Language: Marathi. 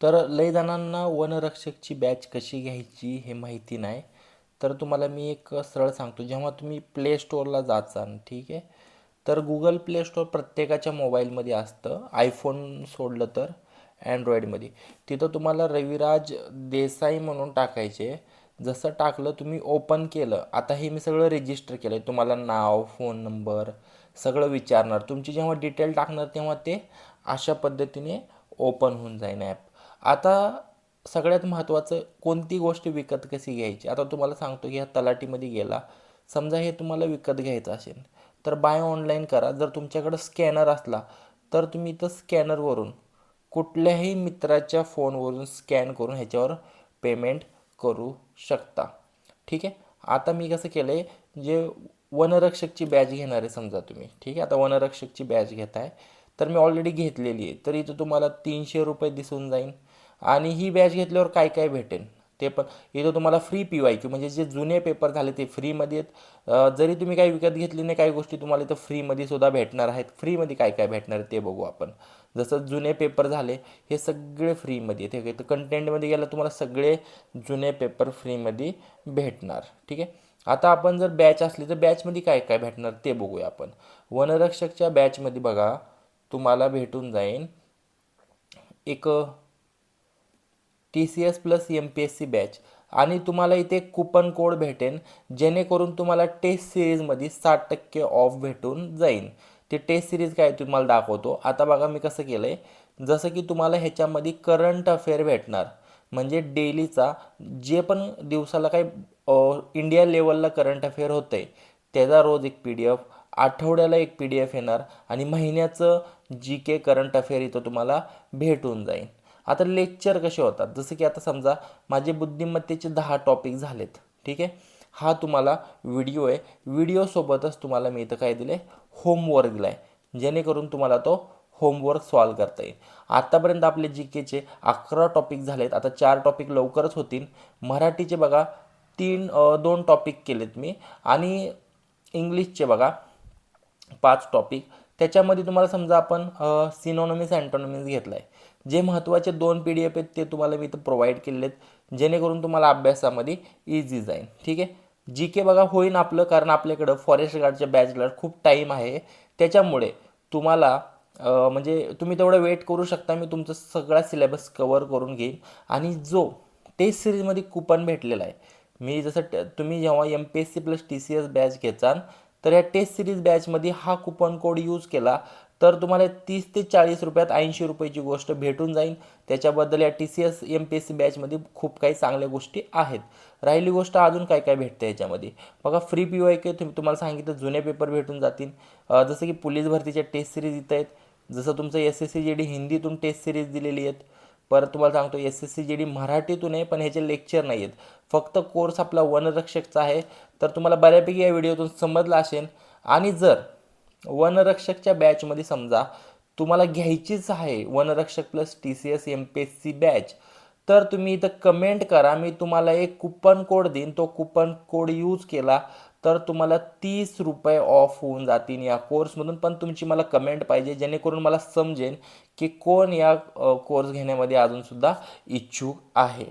तर लय जणांना वनरक्षकची बॅच कशी घ्यायची हे माहिती नाही. तर तुम्हाला मी एक सरळ सांगतो. जेव्हा तुम्ही प्ले स्टोअरला जाचाल ठीक आहे? तर गुगल प्ले स्टोअर प्रत्येकाच्या मोबाईलमध्ये असतं. आयफोन सोडलं तर अँड्रॉईडमध्ये तिथं तुम्हाला रविराज देसाई म्हणून टाकायचे. जसं टाकलं तुम्ही ओपन केलं. आता हे मी सगळं रजिस्टर केलं आहे तुम्हाला नाव फोन नंबर सगळं विचारणार. तुमची जेव्हा डिटेल टाकणार तेव्हा ते अशा पद्धतीने ओपन होऊन जाईन ॲप आता सगळ्यात महत्त्वाचं कोणती गोष्ट विकत कशी घ्यायची? आता तुम्हाला सांगतो की ह्या तलाटीमध्ये गेला. समजा हे तुम्हाला विकत घ्यायचं असेल तर बाय ऑनलाईन करा. जर तुमच्याकडं स्कॅनर असला तर तुम्ही इथं स्कॅनरवरून कुठल्याही मित्राच्या फोनवरून स्कॅन करून ह्याच्यावर पेमेंट करू शकता. ठीक आहे? आता मी कसं केलं आहे जे वनरक्षकची बॅच घेणार आहे समजा तुम्ही. ठीक आहे? आता वनरक्षकची बॅच घेताय. तर मी ऑलरेडी घेतलेली आहे. तर इथं तुम्हाला तीनशे रुपये दिसून जाईल आणि ही बॅच घेतल्यावर काय काय भेटेल ते पण इथं तुम्हाला फ्री पी वाय क्यू म्हणजे जे जुने पेपर झाले ते फ्रीमध्ये आहेत. जरी तुम्ही काही विकत घेतली नाही काही गोष्टी तुम्हाला इथं फ्रीमध्ये सुद्धा भेटणार आहेत. फ्रीमध्ये काय काय भेटणार ते बघू आपण. जसं जुने पेपर झाले हे सगळे फ्रीमध्ये आहेत. हे तर कंटेंटमध्ये गेलं तुम्हाला सगळे जुने पेपर फ्रीमध्ये भेटणार. ठीक आहे? आता आपण जर बॅच असली तर बॅचमध्ये काय काय भेटणार ते बघूया आपण. वनरक्षकच्या बॅचमध्ये बघा. तुम्हाला भेटून जाईल एक T C S plus M P S C batch आणि तुम्हाला इथे कुपन कोड भेटेल जेणेकरून तुम्हाला टेस्ट सिरीजमध्ये साठ टक्के ऑफ भेटून जाईल ते टेस्ट सिरीज काय तुम्हाला दाखवतो. आता बघा मी कसं केलं आहे जसं की तुम्हाला ह्याच्यामध्ये करंट अफेअर भेटणार. म्हणजे डेलीचा जे पण दिवसाला काही इंडिया लेवलला करंट अफेअर होतं आहे त्याचा रोज एक पी डी एफ आठवड्याला एक पी डी एफ येणार आणि महिन्याचं जी के करंट अफेअर इथं तुम्हाला भेटून जाईल. आता लेक्चर कसे होतात? जसं की आता समजा माझे बुद्धिमत्तेचे दहा टॉपिक झालेत ठीक आहे? हा तुम्हाला व्हिडिओ आहे. व्हिडिओसोबतच तुम्हाला मी इथं काय दिलं? आहे होमवर्क दिला आहे जेणेकरून तुम्हाला तो होमवर्क सॉल्व करता येईल. आत्तापर्यंत आपले जी केचे अकरा टॉपिक झालेत. आता चार टॉपिक लवकरच होतील. मराठीचे बघा तीन दोन टॉपिक केलेत मी. आणि इंग्लिशचे बघा पाच टॉपिक त्याच्यामध्ये तुम्हाला समजा आपण सिनोनॉमिस अँटोनॉमिस घेतला आहे जे महत्त्वाचे दोन पी डी एफ आहेत ते तुम्हाला मी इथं प्रोव्हाइड केलेले आहेत जेणेकरून तुम्हाला अभ्यासामध्ये इझी जाईल. ठीक आहे? जी के बघा होईन आपलं कारण आपल्याकडं फॉरेस्ट गार्डच्या बॅचला खूप टाईम आहे. त्याच्यामुळे तुम्हाला म्हणजे तुम्ही तेवढं वेट करू शकता. मी तुमचं सगळा सिलेबस कवर करून घेईन. आणि जो टेस्ट सिरीजमध्ये कुपन भेटलेला आहे. मी जसं ट तुम्ही जेव्हा M P S C plus T C S batch घेचाल तर या टेस्ट सिरीज बॅचमध्ये हा कुपन कोड यूज केला तर तुम्हाला तीस ते चाळीस रुपयात ऐंशी रुपयाची गोष्ट भेटून जाईल. त्याच्याबद्दल या T C S M P S C बॅचमध्ये खूप काही चांगल्या गोष्टी आहेत. राहिली गोष्ट अजून काय काय भेटते याच्यामध्ये? बघा फ्री पी वाय के तुम्हाला सांगितलं जुने पेपर भेटून जातील. जसं की पोलीस भरतीच्या टेस्ट सिरीज इथं आहेत. जसं तुमचं S S C G D हिंदीतून टेस्ट सिरीज दिलेली आहेत. परत तुम्हाला सांगतो S S C G D मराठीतून आहे पण ह्याचे लेक्चर नाही आहेत. फक्त कोर्स आपला वनरक्षकचा आहे. तर तुम्हाला बऱ्यापैकी या व्हिडिओतून समजला असेल. आणि जर वनरक्षकच्या बॅचमध्ये समजा तुम्हाला घ्यायचीच आहे वनरक्षक plus T C S M P S C batch तर तुम्ही इथं कमेंट करा. मी तुम्हाला एक कुपन कोड देईन. तो कुपन कोड यूज केला. तर तुम्हाला तीस रुपये ऑफ होऊन जातील या कोर्समधून पण तुमची मला कमेंट पाहिजे जेणेकरून मला समजेल की कोण या कोर्स घेण्यामध्ये अजूनसुद्धा इच्छुक आहे.